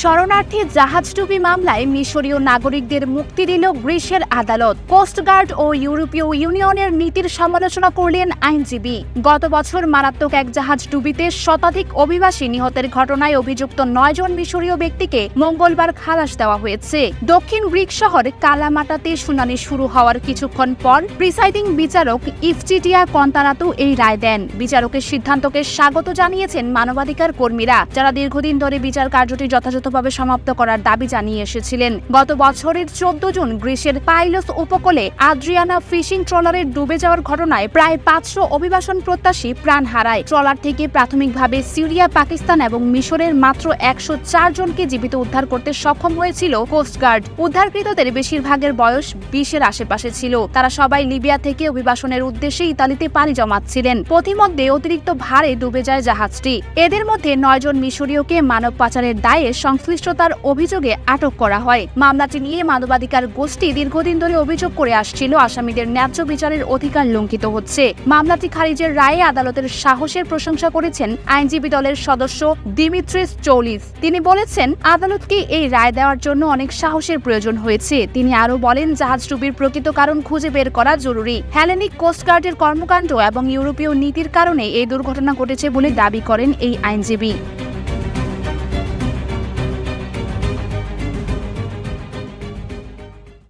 শরণার্থী জাহাজডুবি মামলায় মিশরীয় নাগরিকদের মুক্তি দিল গ্রিসের আদালত। কোস্টগার্ড ও ইউরোপীয় ইউনিয়নের নীতির সমালোচনা করলেন আইনজীবী। গত বছর মারাত্মক এক জাহাজ ডুবিতে শতাধিক অভিবাসী নিহতের ঘটনায় অভিযুক্ত নয়জন মিশরীয় ব্যক্তিকে মঙ্গলবার খালাস দেওয়া হয়েছে। দক্ষিণ গ্রিক শহর কালামাটাতে শুনানি শুরু হওয়ার কিছুক্ষণ পর প্রিসাইডিং বিচারক ইফচিটিয়া কন্তারাতু এই রায় দেন। বিচারকের সিদ্ধান্তকে স্বাগত জানিয়েছেন মানবাধিকার কর্মীরা, যারা দীর্ঘদিন ধরে বিচার কার্যটি যথাযথভাবে সমাপ্ত করার দাবি জানিয়ে এসেছিলেন। গত বছরের চোদ্দ জুন গ্রিসের পাইলস উপকূলে আদ্রিয়ানা ফিশিং ট্রলারের ডুবে যাওয়ার ঘটনায় প্রায় পাঁচশো অভিবাসন প্রত্যাশী প্রাণ হারায়। ট্রলার থেকে প্রাথমিকভাবে সিরিয়া, পাকিস্তান এবং মিশরের মাত্র একশো চার জনকে জীবিত উদ্ধার করতে সক্ষম হয়েছিল কোস্টগার্ড উদ্ধারকৃতদের বেশিরভাগের বয়স বিশের আশেপাশে ছিল। তারা সবাই লিবিয়া থেকে অভিবাসনের উদ্দেশ্যে ইতালিতে পাড়ি জমাচ্ছিলেন। পথিমধ্যে অতিরিক্ত ভারে ডুবে যায় জাহাজটি। এদের মধ্যে নয়জন মিশরীয়কে মানব পাচারের দায়ে সংশ্লিষ্টতার অভিযোগে আটক করা হয়। মামলাটি নিয়ে মানবাধিকার গোষ্ঠী দীর্ঘদিন ধরে অভিযোগ করে আসছিল। আসামিদের ন্যায্য বিচারের অধিকার লঙ্ঘিত হচ্ছে। মামলাটি খারিজের রায়ে আদালতের সাহসের প্রশংসা করেছেন আইনজীবী দলের সদস্য দিমিত্রিস চৌলিস। তিনি বলেছেন, আদালতকে এই রায় দেওয়ার জন্য অনেক সাহসের প্রয়োজন হয়েছে। তিনি আরও বলেন, জাহাজ ডুবির প্রকৃত কারণ খুঁজে বের করা জরুরি। হ্যালেনিক কোস্টগার্ডের কর্মকাণ্ড এবং ইউরোপীয় নীতির কারণে এই দুর্ঘটনা ঘটেছে বলে দাবি করেন এই আইনজীবী।